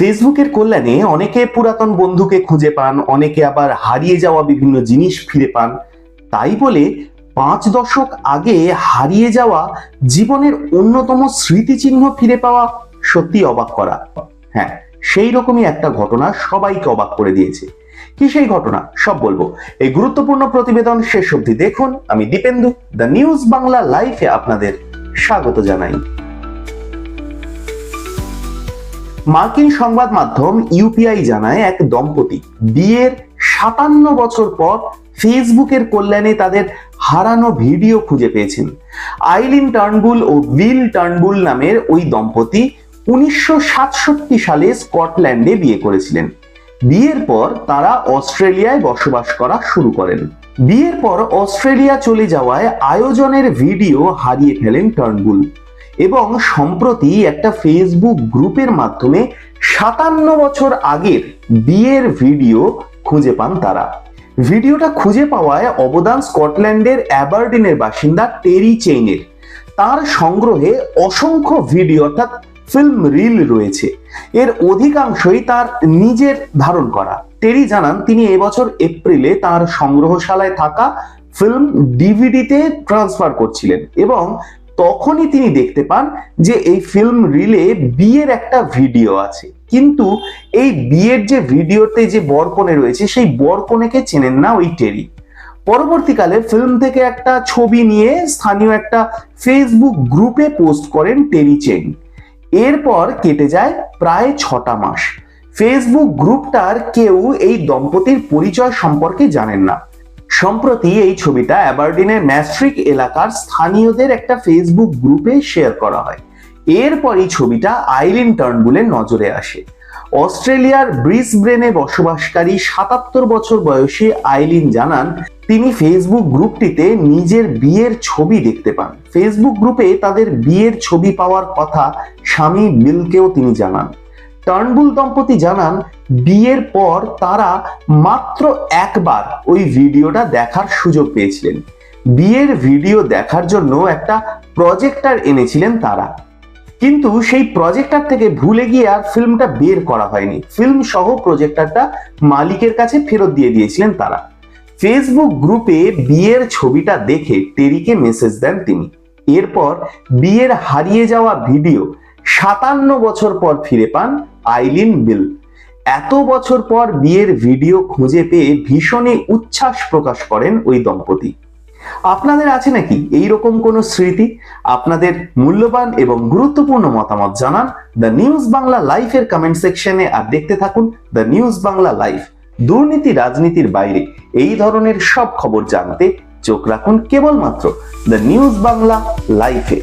ফেসবুকের কল্যাণে অনেকে পুরাতন বন্ধুকে খুঁজে পান, অনেকে আবার হারিয়ে যাওয়া বিভিন্ন জিনিস ফিরে পান। তাই বলে পাঁচ দশক আগে হারিয়ে যাওয়া জীবনের অন্যতম স্মৃতিচিহ্ন ফিরে পাওয়া সত্যি অবাক করা। হ্যাঁ সেই রকমই একটা ঘটনা সবাইকে অবাক করে দিয়েছে। কি সেই ঘটনা? সব বলব। এই গুরুত্বপূর্ণ প্রতিবেদন শেষ অবধি দেখুন। আমি দীপেন্দু, দ্য নিউজ বাংলা লাইফে আপনাদের স্বাগত জানাই। মার্কিন সংবাদ মাধ্যম ইউপিআই জানায় এক দম্পতি। বিয়ের সাতান্ন বছর পর ফেসবুকের কল্যাণে তাদের হারানো ভিডিও খুঁজে পেয়েছেন। আইলিন টার্নবুল ও উইল টার্নবুল নামের ওই দম্পতি উনিশশো সাতষট্টি সালে স্কটল্যান্ডে বিয়ে করেছিলেন। বিয়ের পর তারা অস্ট্রেলিয়ায় বসবাস করা শুরু করেন। বিয়ের পর অস্ট্রেলিয়া চলে যাওয়ায় আয়োজনের ভিডিও হারিয়ে ফেলেন টার্নবুল। এবং সম্প্রতি একটা ফেসবুক গ্রুপের মাধ্যমে সাতান্ন বছর আগের বিয়ের ভিডিও খুঁজে পান তারা। ভিডিওটা খুঁজে পাওয়ায় অবদান স্কটল্যান্ডের অ্যাবার্ডিনের বাসিন্দা টেরি চেইনের। তার সংগ্রহে অসংখ্য ভিডিও অর্থাৎ ফিল্ম রিল রয়েছে। এর অধিকাংশই তার নিজের ধারণ করা। টেরি জানান, তিনি এবছর এপ্রিলে তার সংগ্রহশালায় থাকা ফিল্ম ডিভিডিতে ট্রান্সফার করছিলেন এবং তখনই তিনি দেখতে পান যে এই ফিল্ম রিলে বিয়ের একটা ভিডিও আছে। কিন্তু এই বিয়ের যে ভিডিওতে যে বরকনে রয়েছে, সেই বরকনেকে চেনেন না ওই টেরি। পরবর্তীকালে ফিল্ম থেকে একটা ছবি নিয়ে স্থানীয় একটা ফেসবুক গ্রুপে পোস্ট করেন টেরি চেন। এরপর কেটে যায় প্রায় ছটা মাস। ফেসবুক গ্রুপটার কেউ এই দম্পতির পরিচয় সম্পর্কে জানেন না। সম্প্রতি এই ছবিটা অ্যাবারডিনের ম্যাস্ট্রিক এলাকার স্থানীয়দের একটা ফেসবুক গ্রুপে শেয়ার করা হয়। এরপর এই ছবিটা আইলিন টার্নবুলের নজরে আসে। অস্ট্রেলিয়ার ব্রিসব্রেনে বসবাসকারী সাতাত্তর বছর বয়সী আইলিন জানান, তিনি ফেসবুক গ্রুপটিতে নিজের বিয়ের ছবি দেখতে পান। ফেসবুক গ্রুপে তাদের বিয়ের ছবি পাওয়ার কথা স্বামী বিলকেও তিনি জানান। টার্নবুল দম্পতি জানান, বিয়ের পর তারা মাত্র একবার ওই ভিডিওটা দেখার সুযোগ পেয়েছিলেন। বিয়ের ভিডিও দেখার জন্য একটা প্রজেক্টার এনেছিলেন তারা। কিন্তু সেই প্রজেক্টার থেকে ভুলে গিয়ে আর ফিল্মটা বের করা হয়নি। ফিল্ম সহ প্রজেক্টারটা মালিকের কাছে ফেরত দিয়ে দিয়েছিলেন তারা। ফেসবুক গ্রুপে বিয়ের ছবিটা দেখে টেরিকে মেসেজ দেন তিনি। এরপর বিয়ের হারিয়ে যাওয়া ভিডিও সাতান্ন বছর পর ফিরে পান আইলিন বিল এত বছর পর বিয়ের ভিডিও খুঁজে পেয়ে ভীষণই উচ্ছ্বাস প্রকাশ করেন ওই দম্পতি। আপনাদের আছে নাকি এই রকম কোনো স্মৃতি? আপনাদের মূল্যবান এবং গুরুত্বপূর্ণ মতামত জানান দ্য নিউজ বাংলা লাইফের কমেন্ট সেকশনে আর দেখতে থাকুন দ্য নিউজ বাংলা লাইফ, দুর্নীতি রাজনীতির বাইরে। এই ধরনের সব খবর জানতে চোখ রাখুন কেবলমাত্র দ্য নিউজ বাংলা লাইফে